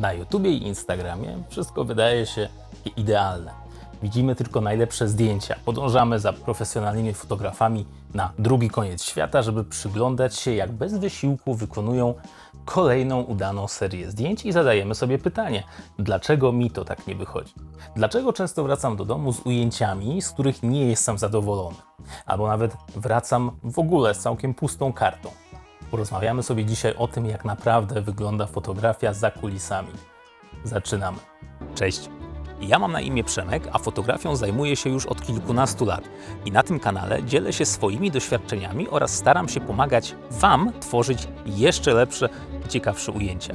Na YouTubie i Instagramie wszystko wydaje się idealne. Widzimy tylko najlepsze zdjęcia. Podążamy za profesjonalnymi fotografami na drugi koniec świata, żeby przyglądać się, jak bez wysiłku wykonują kolejną udaną serię zdjęć i zadajemy sobie pytanie, dlaczego mi to tak nie wychodzi? Dlaczego często wracam do domu z ujęciami, z których nie jestem zadowolony? Albo nawet wracam w ogóle z całkiem pustą kartą? Porozmawiamy sobie dzisiaj o tym, jak naprawdę wygląda fotografia za kulisami. Zaczynamy. Cześć. Ja mam na imię Przemek, a fotografią zajmuję się już od kilkunastu lat. I na tym kanale dzielę się swoimi doświadczeniami oraz staram się pomagać Wam tworzyć jeszcze lepsze i ciekawsze ujęcia.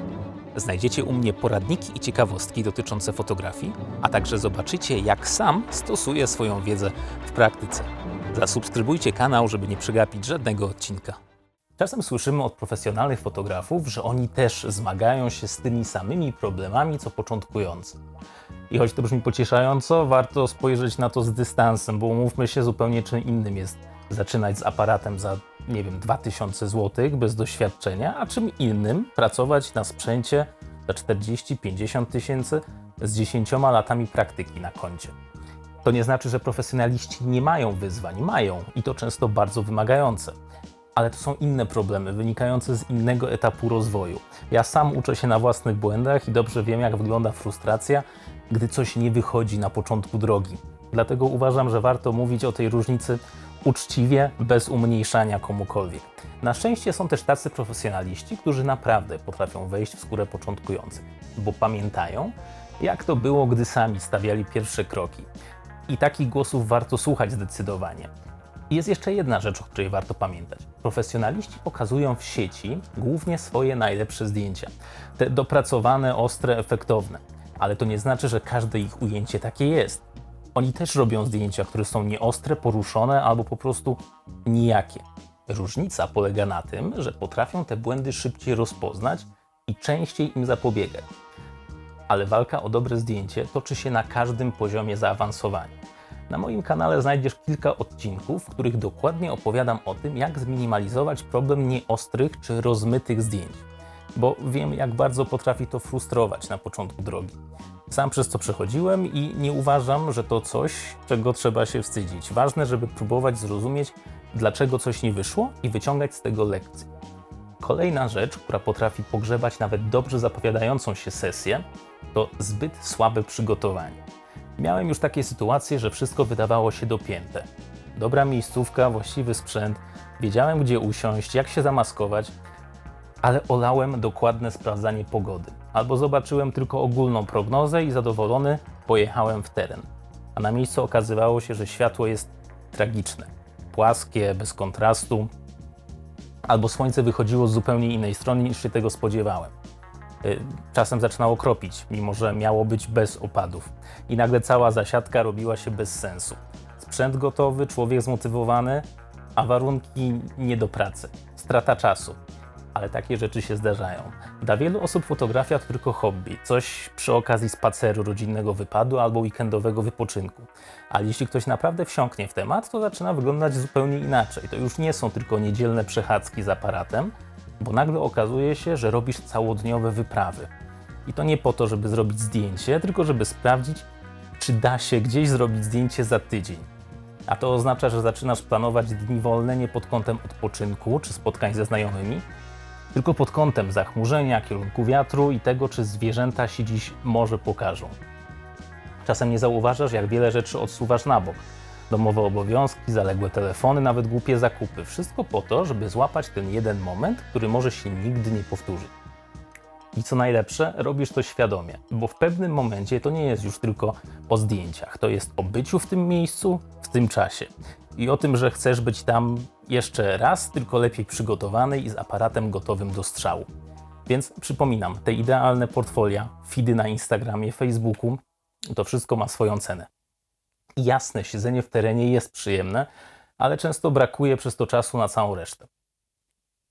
Znajdziecie u mnie poradniki i ciekawostki dotyczące fotografii, a także zobaczycie, jak sam stosuję swoją wiedzę w praktyce. Zasubskrybujcie kanał, żeby nie przegapić żadnego odcinka. Czasem słyszymy od profesjonalnych fotografów, że oni też zmagają się z tymi samymi problemami co początkujący. I choć to brzmi pocieszająco, warto spojrzeć na to z dystansem, bo umówmy się, zupełnie czym innym jest zaczynać z aparatem za, nie wiem, 2000 zł bez doświadczenia, a czym innym pracować na sprzęcie za 40-50 tysięcy z 10 latami praktyki na koncie. To nie znaczy, że profesjonaliści nie mają wyzwań, mają i to często bardzo wymagające ale to są inne problemy wynikające z innego etapu rozwoju. Ja sam uczę się na własnych błędach i dobrze wiem, jak wygląda frustracja, gdy coś nie wychodzi na początku drogi. Dlatego uważam, że warto mówić o tej różnicy uczciwie, bez umniejszania komukolwiek. Na szczęście są też tacy profesjonaliści, którzy naprawdę potrafią wejść w skórę początkujących, bo pamiętają, jak to było, gdy sami stawiali pierwsze kroki. I takich głosów warto słuchać zdecydowanie. Jest jeszcze jedna rzecz, o której warto pamiętać. Profesjonaliści pokazują w sieci głównie swoje najlepsze zdjęcia. Te dopracowane, ostre, efektowne. Ale to nie znaczy, że każde ich ujęcie takie jest. Oni też robią zdjęcia, które są nieostre, poruszone albo po prostu nijakie. Różnica polega na tym, że potrafią te błędy szybciej rozpoznać i częściej im zapobiegać. Ale walka o dobre zdjęcie toczy się na każdym poziomie zaawansowania. Na moim kanale znajdziesz kilka odcinków, w których dokładnie opowiadam o tym, jak zminimalizować problem nieostrych czy rozmytych zdjęć. Bo wiem, jak bardzo potrafi to frustrować na początku drogi. Sam przez to przechodziłem i nie uważam, że to coś, czego trzeba się wstydzić. Ważne, żeby próbować zrozumieć, dlaczego coś nie wyszło i wyciągać z tego lekcje. Kolejna rzecz, która potrafi pogrzebać nawet dobrze zapowiadającą się sesję, to zbyt słabe przygotowanie. Miałem już takie sytuacje, że wszystko wydawało się dopięte. Dobra miejscówka, właściwy sprzęt, wiedziałem gdzie usiąść, jak się zamaskować, ale olałem dokładne sprawdzanie pogody. Albo zobaczyłem tylko ogólną prognozę i zadowolony pojechałem w teren. A na miejscu okazywało się, że światło jest tragiczne. Płaskie, bez kontrastu, albo słońce wychodziło z zupełnie innej strony niż się tego spodziewałem. Y, czasem zaczynało kropić, mimo że miało być bez opadów. I nagle cała zasiadka robiła się bez sensu. Sprzęt gotowy, człowiek zmotywowany, a warunki nie do pracy. Strata czasu. Ale takie rzeczy się zdarzają. Dla wielu osób fotografia to tylko hobby, coś przy okazji spaceru, rodzinnego wypadu albo weekendowego wypoczynku. Ale jeśli ktoś naprawdę wsiąknie w temat, to zaczyna wyglądać zupełnie inaczej. To już nie są tylko niedzielne przechadzki z aparatem, bo nagle okazuje się, że robisz całodniowe wyprawy. I to nie po to, żeby zrobić zdjęcie, tylko żeby sprawdzić, czy da się gdzieś zrobić zdjęcie za tydzień. A to oznacza, że zaczynasz planować dni wolne nie pod kątem odpoczynku czy spotkań ze znajomymi, tylko pod kątem zachmurzenia, kierunku wiatru i tego, czy zwierzęta się dziś może pokażą. Czasem nie zauważasz, jak wiele rzeczy odsuwasz na bok domowe obowiązki, zaległe telefony, nawet głupie zakupy. Wszystko po to, żeby złapać ten jeden moment, który może się nigdy nie powtórzyć. I co najlepsze, robisz to świadomie, bo w pewnym momencie to nie jest już tylko o zdjęciach, to jest o byciu w tym miejscu, w tym czasie. I o tym, że chcesz być tam jeszcze raz, tylko lepiej przygotowany i z aparatem gotowym do strzału. Więc przypominam, te idealne portfolia, feedy na Instagramie, Facebooku, to wszystko ma swoją cenę jasne, siedzenie w terenie jest przyjemne, ale często brakuje przez to czasu na całą resztę.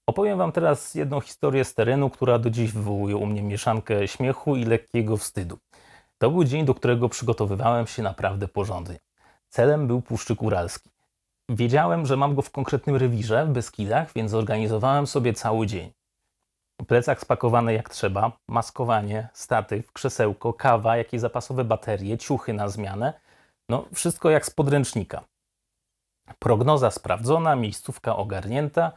Opowiem Wam teraz jedną historię z terenu, która do dziś wywołuje u mnie mieszankę śmiechu i lekkiego wstydu. To był dzień, do którego przygotowywałem się naprawdę porządnie. Celem był Puszczyk Uralski. Wiedziałem, że mam go w konkretnym rewirze w Beskidach, więc zorganizowałem sobie cały dzień. Plecak spakowany jak trzeba, maskowanie, statyw, krzesełko, kawa, jakieś zapasowe baterie, ciuchy na zmianę. No, wszystko jak z podręcznika. Prognoza sprawdzona, miejscówka ogarnięta,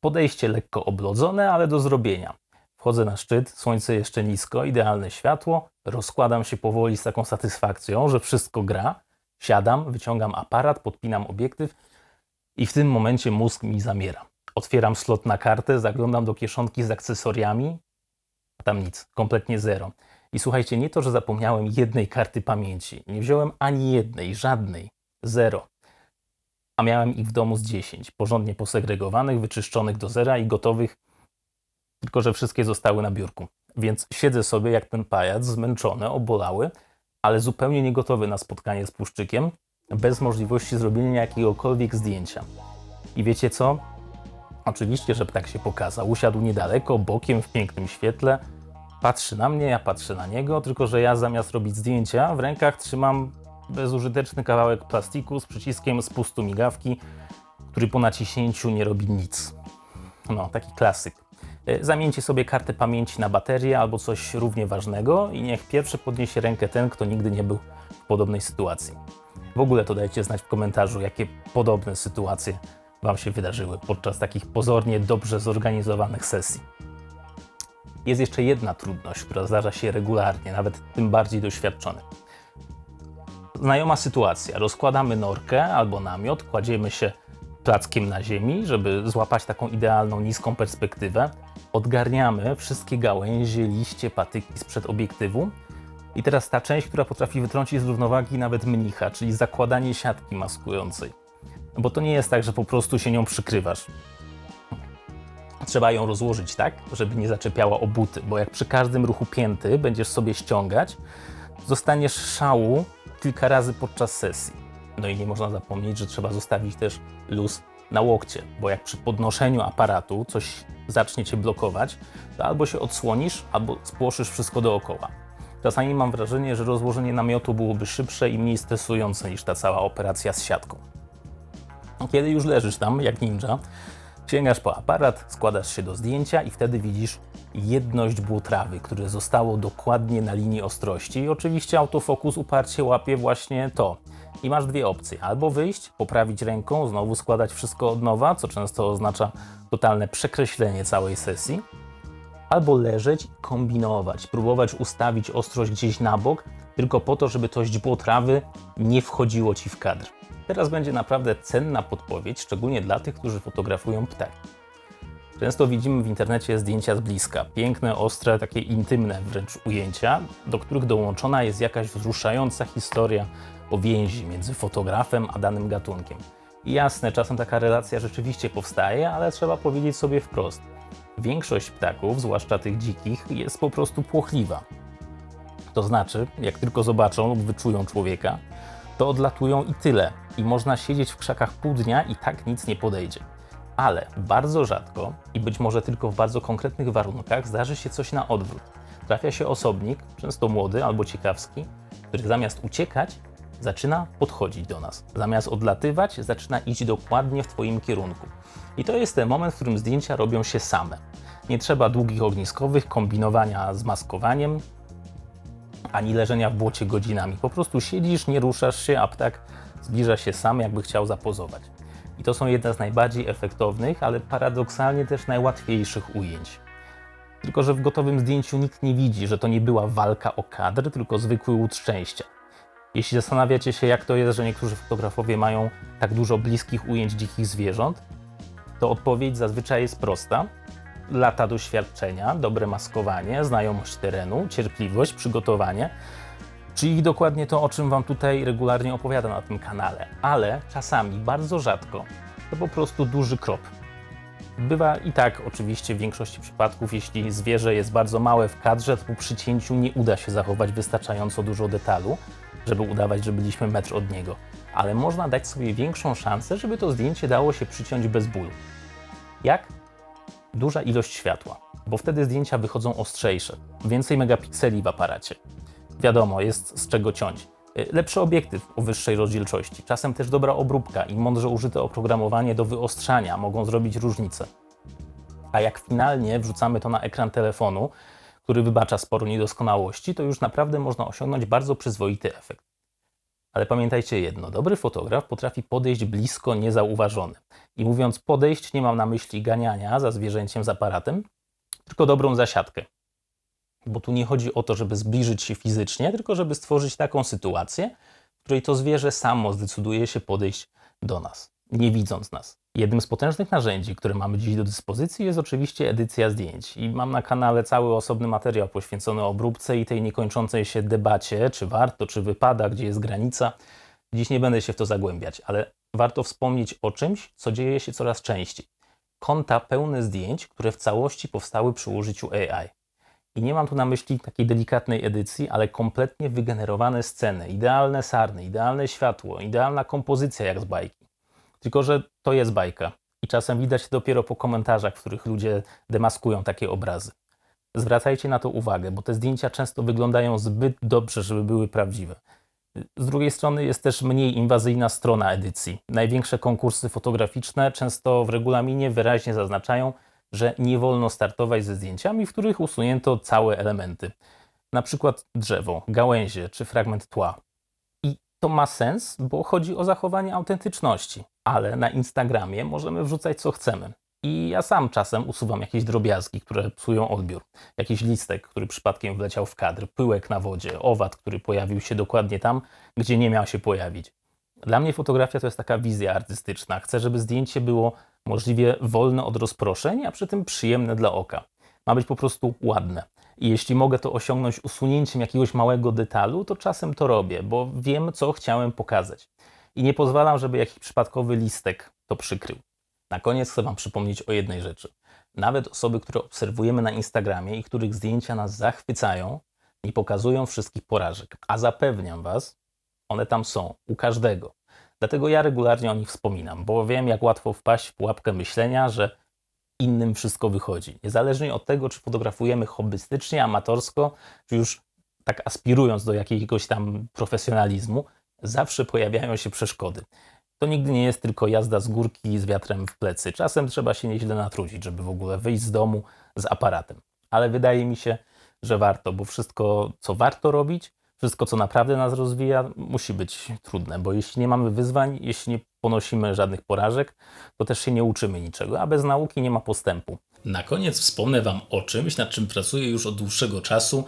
podejście lekko oblodzone, ale do zrobienia. Wchodzę na szczyt, słońce jeszcze nisko, idealne światło, rozkładam się powoli z taką satysfakcją, że wszystko gra. Siadam, wyciągam aparat, podpinam obiektyw i w tym momencie mózg mi zamiera. Otwieram slot na kartę, zaglądam do kieszonki z akcesoriami, tam nic, kompletnie zero. I słuchajcie, nie to, że zapomniałem jednej karty pamięci, nie wziąłem ani jednej, żadnej, zero. A miałem ich w domu z 10, porządnie posegregowanych, wyczyszczonych do zera i gotowych, tylko że wszystkie zostały na biurku. Więc siedzę sobie jak ten pajac, zmęczony, obolały, ale zupełnie niegotowy na spotkanie z Puszczykiem, bez możliwości zrobienia jakiegokolwiek zdjęcia. I wiecie co? Oczywiście, że ptak się pokazał. Usiadł niedaleko, bokiem, w pięknym świetle. Patrzy na mnie, ja patrzę na niego, tylko że ja zamiast robić zdjęcia, w rękach trzymam bezużyteczny kawałek plastiku z przyciskiem spustu migawki, który po naciśnięciu nie robi nic. No, taki klasyk. E, Zamieńcie sobie kartę pamięci na baterię albo coś równie ważnego i niech pierwszy podniesie rękę ten, kto nigdy nie był w podobnej sytuacji. W ogóle to dajcie znać w komentarzu, jakie podobne sytuacje Wam się wydarzyły podczas takich pozornie dobrze zorganizowanych sesji. Jest jeszcze jedna trudność, która zdarza się regularnie, nawet tym bardziej doświadczonym. Znajoma sytuacja. Rozkładamy norkę albo namiot, kładziemy się plackiem na ziemi, żeby złapać taką idealną, niską perspektywę. Odgarniamy wszystkie gałęzie, liście, patyki sprzed obiektywu. I teraz ta część, która potrafi wytrącić z równowagi nawet mnicha, czyli zakładanie siatki maskującej. Bo to nie jest tak, że po prostu się nią przykrywasz. Trzeba ją rozłożyć tak, żeby nie zaczepiała o buty, bo jak przy każdym ruchu pięty będziesz sobie ściągać, zostaniesz szału kilka razy podczas sesji. No i nie można zapomnieć, że trzeba zostawić też luz na łokcie, bo jak przy podnoszeniu aparatu coś zacznie cię blokować, to albo się odsłonisz, albo spłoszysz wszystko dookoła. Czasami mam wrażenie, że rozłożenie namiotu byłoby szybsze i mniej stresujące niż ta cała operacja z siatką. Kiedy już leżysz tam jak ninja, sięgasz po aparat, składasz się do zdjęcia i wtedy widzisz jedność błotrawy, które zostało dokładnie na linii ostrości. I oczywiście autofokus uparcie łapie właśnie to. I masz dwie opcje: albo wyjść, poprawić ręką, znowu składać wszystko od nowa, co często oznacza totalne przekreślenie całej sesji, albo leżeć i kombinować, próbować ustawić ostrość gdzieś na bok, tylko po to, żeby to źdźbło trawy nie wchodziło ci w kadr. Teraz będzie naprawdę cenna podpowiedź, szczególnie dla tych, którzy fotografują ptaki. Często widzimy w internecie zdjęcia z bliska, piękne, ostre, takie intymne wręcz ujęcia, do których dołączona jest jakaś wzruszająca historia o więzi między fotografem a danym gatunkiem. I jasne, czasem taka relacja rzeczywiście powstaje, ale trzeba powiedzieć sobie wprost. Większość ptaków, zwłaszcza tych dzikich, jest po prostu płochliwa. To znaczy, jak tylko zobaczą lub wyczują człowieka, to odlatują i tyle. I można siedzieć w krzakach pół dnia i tak nic nie podejdzie. Ale bardzo rzadko i być może tylko w bardzo konkretnych warunkach zdarzy się coś na odwrót. Trafia się osobnik, często młody albo ciekawski, który zamiast uciekać, zaczyna podchodzić do nas. Zamiast odlatywać, zaczyna iść dokładnie w Twoim kierunku. I to jest ten moment, w którym zdjęcia robią się same. Nie trzeba długich ogniskowych, kombinowania z maskowaniem, ani leżenia w błocie godzinami. Po prostu siedzisz, nie ruszasz się, a ptak zbliża się sam, jakby chciał zapozować. I to są jedne z najbardziej efektownych, ale paradoksalnie też najłatwiejszych ujęć. Tylko, że w gotowym zdjęciu nikt nie widzi, że to nie była walka o kadr, tylko zwykły łód szczęścia. Jeśli zastanawiacie się, jak to jest, że niektórzy fotografowie mają tak dużo bliskich ujęć dzikich zwierząt, to odpowiedź zazwyczaj jest prosta. Lata doświadczenia, dobre maskowanie, znajomość terenu, cierpliwość, przygotowanie, czyli dokładnie to, o czym Wam tutaj regularnie opowiadam na tym kanale. Ale czasami, bardzo rzadko, to po prostu duży krop. Bywa i tak oczywiście w większości przypadków, jeśli zwierzę jest bardzo małe w kadrze, to po przycięciu nie uda się zachować wystarczająco dużo detalu, żeby udawać, że byliśmy metr od niego. Ale można dać sobie większą szansę, żeby to zdjęcie dało się przyciąć bez bólu. Jak? Duża ilość światła, bo wtedy zdjęcia wychodzą ostrzejsze, więcej megapikseli w aparacie. Wiadomo, jest z czego ciąć. Y, Lepszy obiektyw o wyższej rozdzielczości, czasem też dobra obróbka i mądrze użyte oprogramowanie do wyostrzania mogą zrobić różnicę. A jak finalnie wrzucamy to na ekran telefonu, który wybacza sporo niedoskonałości, to już naprawdę można osiągnąć bardzo przyzwoity efekt. Ale pamiętajcie jedno, dobry fotograf potrafi podejść blisko niezauważony. I mówiąc podejść, nie mam na myśli ganiania za zwierzęciem z aparatem, tylko dobrą zasiadkę. Bo tu nie chodzi o to, żeby zbliżyć się fizycznie, tylko żeby stworzyć taką sytuację, w której to zwierzę samo zdecyduje się podejść do nas, nie widząc nas. Jednym z potężnych narzędzi, które mamy dziś do dyspozycji, jest oczywiście edycja zdjęć. I mam na kanale cały osobny materiał poświęcony obróbce i tej niekończącej się debacie, czy warto, czy wypada, gdzie jest granica. Dziś nie będę się w to zagłębiać, ale warto wspomnieć o czymś, co dzieje się coraz częściej. Konta pełne zdjęć, które w całości powstały przy użyciu AI. I nie mam tu na myśli takiej delikatnej edycji, ale kompletnie wygenerowane sceny, idealne sarny, idealne światło, idealna kompozycja jak z bajki. Tylko, że to jest bajka. I czasem widać dopiero po komentarzach, w których ludzie demaskują takie obrazy. Zwracajcie na to uwagę, bo te zdjęcia często wyglądają zbyt dobrze, żeby były prawdziwe. Z drugiej strony jest też mniej inwazyjna strona edycji. Największe konkursy fotograficzne często w regulaminie wyraźnie zaznaczają, że nie wolno startować ze zdjęciami, w których usunięto całe elementy. Na przykład drzewo, gałęzie czy fragment tła. I to ma sens, bo chodzi o zachowanie autentyczności. Ale na Instagramie możemy wrzucać co chcemy. I ja sam czasem usuwam jakieś drobiazgi, które psują odbiór. Jakiś listek, który przypadkiem wleciał w kadr, pyłek na wodzie, owad, który pojawił się dokładnie tam, gdzie nie miał się pojawić. Dla mnie fotografia to jest taka wizja artystyczna. Chcę, żeby zdjęcie było możliwie wolne od rozproszeń, a przy tym przyjemne dla oka. Ma być po prostu ładne. I jeśli mogę to osiągnąć usunięciem jakiegoś małego detalu, to czasem to robię, bo wiem, co chciałem pokazać. I nie pozwalam, żeby jakiś przypadkowy listek to przykrył. Na koniec chcę Wam przypomnieć o jednej rzeczy. Nawet osoby, które obserwujemy na Instagramie i których zdjęcia nas zachwycają, nie pokazują wszystkich porażek. A zapewniam Was, one tam są, u każdego. Dlatego ja regularnie o nich wspominam, bo wiem, jak łatwo wpaść w pułapkę myślenia, że innym wszystko wychodzi. Niezależnie od tego, czy fotografujemy hobbystycznie, amatorsko, czy już tak aspirując do jakiegoś tam profesjonalizmu, zawsze pojawiają się przeszkody. To nigdy nie jest tylko jazda z górki z wiatrem w plecy. Czasem trzeba się nieźle natrudzić, żeby w ogóle wyjść z domu z aparatem. Ale wydaje mi się, że warto, bo wszystko, co warto robić, wszystko, co naprawdę nas rozwija, musi być trudne, bo jeśli nie mamy wyzwań, jeśli nie ponosimy żadnych porażek, to też się nie uczymy niczego, a bez nauki nie ma postępu. Na koniec wspomnę Wam o czymś, nad czym pracuję już od dłuższego czasu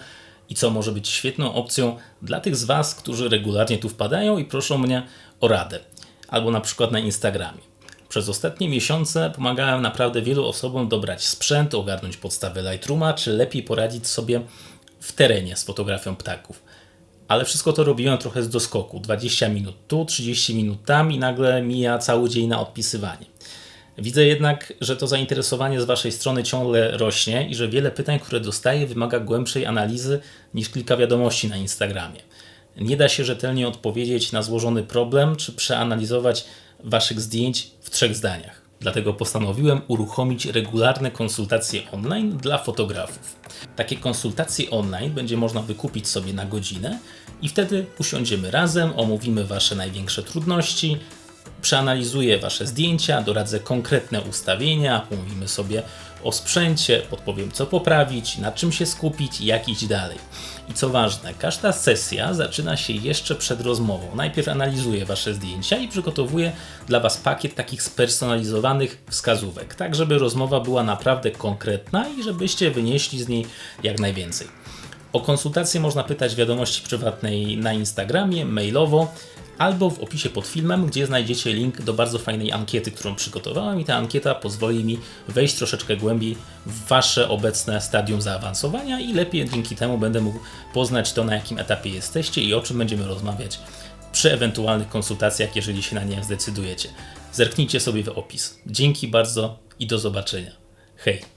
i co może być świetną opcją dla tych z Was, którzy regularnie tu wpadają i proszą mnie o radę, albo na przykład na Instagramie. Przez ostatnie miesiące pomagałem naprawdę wielu osobom dobrać sprzęt, ogarnąć podstawy Lightrooma, czy lepiej poradzić sobie w terenie z fotografią ptaków. Ale wszystko to robiłem trochę z doskoku. 20 minut tu, 30 minut tam i nagle mija cały dzień na odpisywanie. Widzę jednak, że to zainteresowanie z Waszej strony ciągle rośnie i że wiele pytań, które dostaję, wymaga głębszej analizy niż kilka wiadomości na Instagramie. Nie da się rzetelnie odpowiedzieć na złożony problem czy przeanalizować Waszych zdjęć w trzech zdaniach. Dlatego postanowiłem uruchomić regularne konsultacje online dla fotografów. Takie konsultacje online będzie można wykupić sobie na godzinę i wtedy usiądziemy razem, omówimy Wasze największe trudności, przeanalizuję Wasze zdjęcia, doradzę konkretne ustawienia, pomówimy sobie o sprzęcie, podpowiem co poprawić, na czym się skupić jak iść dalej. I co ważne, każda sesja zaczyna się jeszcze przed rozmową. Najpierw analizuję Wasze zdjęcia i przygotowuję dla Was pakiet takich spersonalizowanych wskazówek, tak żeby rozmowa była naprawdę konkretna i żebyście wynieśli z niej jak najwięcej. O konsultację można pytać w wiadomości prywatnej na Instagramie, mailowo albo w opisie pod filmem, gdzie znajdziecie link do bardzo fajnej ankiety, którą przygotowałem i ta ankieta pozwoli mi wejść troszeczkę głębiej w Wasze obecne stadium zaawansowania i lepiej dzięki temu będę mógł poznać to, na jakim etapie jesteście i o czym będziemy rozmawiać przy ewentualnych konsultacjach, jeżeli się na nie zdecydujecie. Zerknijcie sobie w opis. Dzięki bardzo i do zobaczenia. Hej!